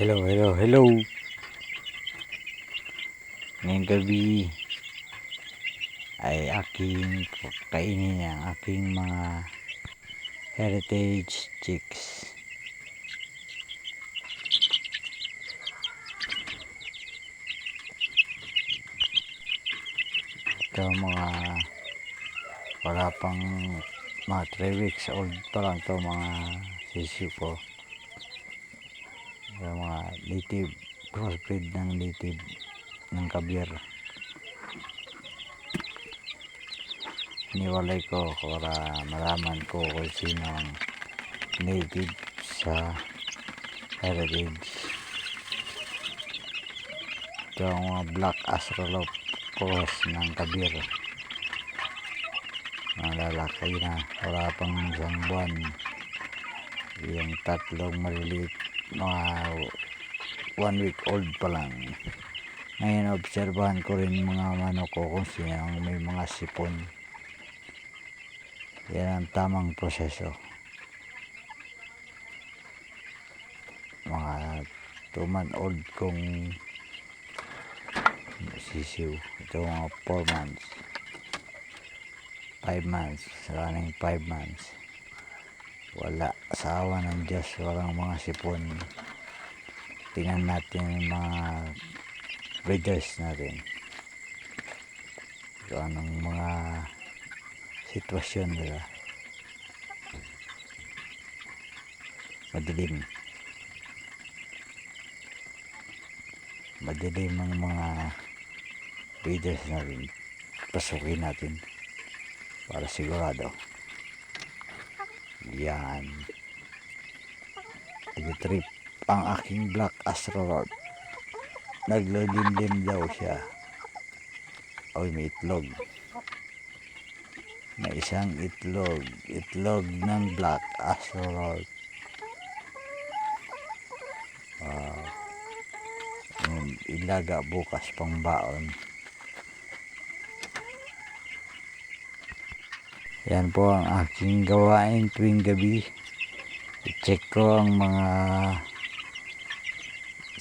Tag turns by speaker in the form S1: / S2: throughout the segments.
S1: Hello, hello, hello. Ngayong gabi ay aking kainin ang aking mga heritage chicks. Ito mga wala pang mga 3 weeks old pa lang to mga sisiw ko. Yung mga native crossbreed ng native ng kabir. Iniwalay ko para malaman ko kung sino ang native sa heritage. Ito ang mga black astrolop cross ng kabir. Mga lalaki na wala pang isang buwan. Yung tatlong maliliit mga one week old pa lang. Ngayon obserbahan ko rin mga manok ko kung sino ang may mga sipon. Yan ang tamang proseso. Mga 2 month old kong sisiw. Ito mga 4 months. 5 months. Running 5 months wala. Sa awa ng Diyos. Walang mga sipon. Tingnan natin yung mga breeders natin. Kung anong mga sitwasyon nila. Madilim. Madilim ang mga breeders natin. Pasukin natin. Para sigurado yan. Nag-trip ang aking black astrolord naglalimlim daw siya. Oy may itlog. May isang itlog. Itlog ng black astrolord wow Yung ilaga bukas pang baon yan po ang aking gawain tuwing gabi. I-check ko ang mga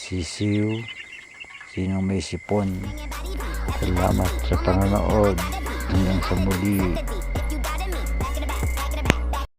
S1: sisiw. Sino may sipon? Salamat sa panonood. Hanggang sa muli